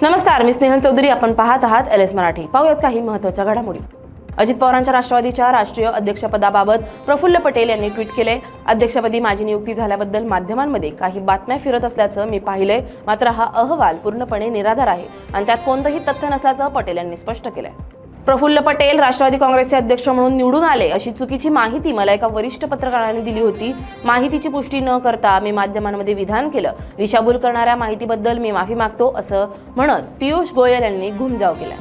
नमस्कार मी स्नेहल चौधरी. आपण पाहत आहात एल एस मराठी. पाहूयात काही महत्त्वाच्या घडामोडी. अजित पवारांच्या राष्ट्रवादीच्या राष्ट्रीय अध्यक्षपदाबाबत प्रफुल्ल पटेल यांनी ट्विट केले. अध्यक्षपदी माझी नियुक्ती झाल्याबद्दल माध्यमांमध्ये काही बातम्या फिरत असल्याचं मी पाहिलंय मात्र हा अहवाल पूर्णपणे निराधार आहे आणि त्यात कोणतंही तथ्य नसल्याचं पटेल यांनी स्पष्ट केलंय. प्रफुल्ल पटेल राष्ट्रवादी काँग्रेसचे अध्यक्ष म्हणून निवडून आले अशी चुकीची माहिती मला एका वरिष्ठ पत्रकाराने दिली होती. माहितीची पुष्टी न करता मी माध्यमांमध्ये विधान केलं. दिशाभूल करणाऱ्या माहितीबद्दल मी माफी मागतो असं म्हणत पियुष गोयल यांनी घुमजाव केला.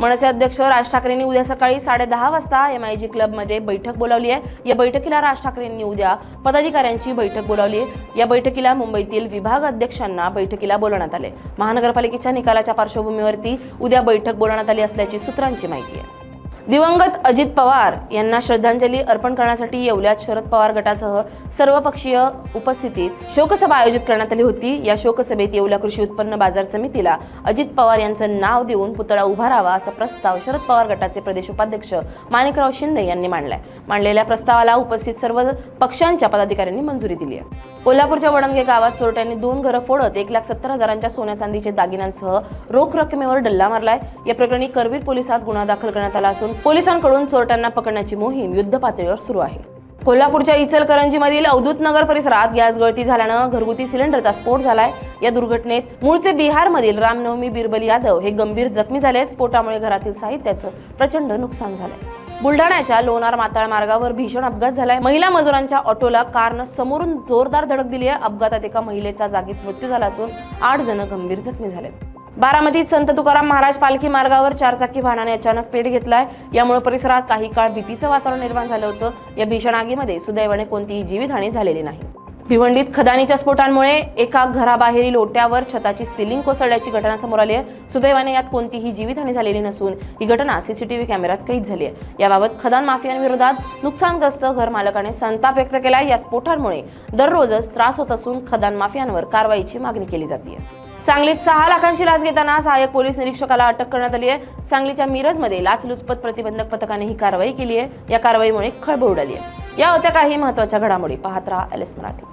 मनसे अध्यक्ष राज ठाकरेंनी उद्या सकाळी साडेदहा वाजता एम आय जी क्लबमध्ये बैठक बोलावली आहे. या बैठकीला राज ठाकरेंनी उद्या पदाधिकाऱ्यांची बैठक बोलावली आहे. या बैठकीला मुंबईतील विभाग अध्यक्षांना बैठकीला बोलवण्यात आले. महानगरपालिकेच्या निकालाच्या पार्श्वभूमीवरती उद्या बैठक बोलवण्यात आली असल्याची सूत्रांची माहिती आहे. दिवंगत अजित पवार यांना श्रद्धांजली अर्पण करण्यासाठी येवल्यात शरद पवार गटासह सर्वपक्षीय उपस्थितीत शोकसभा आयोजित करण्यात आली होती. या शोकसभेत येवला कृषी उत्पन्न बाजार समितीला अजित पवार यांचं नाव देऊन पुतळा उभारावा असा प्रस्ताव शरद पवार गटाचे प्रदेश उपाध्यक्ष माणिकराव शिंदे यांनी मांडलाय. मांडलेल्या प्रस्तावाला उपस्थित सर्व पक्षांच्या पदाधिकाऱ्यांनी मंजुरी दिली आहे. कोल्हापूरच्या वडंगे गावात चोरट्यांनी दोन घरं फोडत एक लाख सत्तर हजारांच्या सोन्या चांदीच्या दागिन्यांसह रोख रकमेवर डल्ला मारलाय. या प्रकरणी करवीर पोलिसात गुन्हा दाखल करण्यात आला असून पोलिसांकडून चोरट्यांना पकडण्याची मोहीम युद्ध पातळीवर सुरू आहे. कोल्हापूरच्या इचलकरंजीमधील अवधूत नगर परिसरात गॅस गळती झाल्यानं घरगुती सिलेंडरचा स्फोट झालाय. या दुर्घटनेत मूळचे बिहारमधील रामनवमी बिरबल यादव हे गंभीर जखमी झाले स्फोटामुळे घरातील साहित्याचं प्रचंड नुकसान झालंय. बुलढाण्याच्या लोणार माताळ मार्गावर भीषण अपघात झालाय. महिला मजुरांच्या ऑटोला कारनं समोरून जोरदार धडक दिली आहे अपघातात एका महिलेचा जागीच मृत्यू झाला असून आठ जण गंभीर जखमी झालेत. बारामतीत संत तुकाराम महाराज पालखी मार्गावर चारचाकी वाहनाने अचानक पेट घेतलाय. यामुळे परिसरात काही काळ भीतीचं वातावरण निर्माण झालं होतं. या भीषण आगीमध्ये सुदैवाने कोणतीही जीवितहानी झालेली नाही. भिवंडीत खदानीच्या स्फोटांमुळे एका घराबाहेरील ओट्यावर छताची सिलिंग कोसळल्याची घटना समोर आली आहे. सुदैवाने यात कोणतीही जीवितहानी झालेली नसून ही घटना सीसीटीव्ही कॅमेऱ्यात कैद झाली आहे. याबाबत खदान माफियांविरोधात नुकसानग्रस्त घर मालकाने संताप व्यक्त केला या स्फोटांमुळे दररोजच त्रास होत असून खदान माफियांवर कारवाईची मागणी केली जाते सांगलीत सहा लाखांची लाच घेताना सहाय्यक पोलीस निरीक्षकाला अटक करण्यात आली आहे. सांगलीच्या मिरजमध्ये लाचलुचपत प्रतिबंधक पथकाने ही कारवाई केली आहे. या कारवाईमुळे खळबळ उडाली आहे. या होत्या काही महत्त्वाच्या घडामोडी. पाहत राहा एल एस मराठी.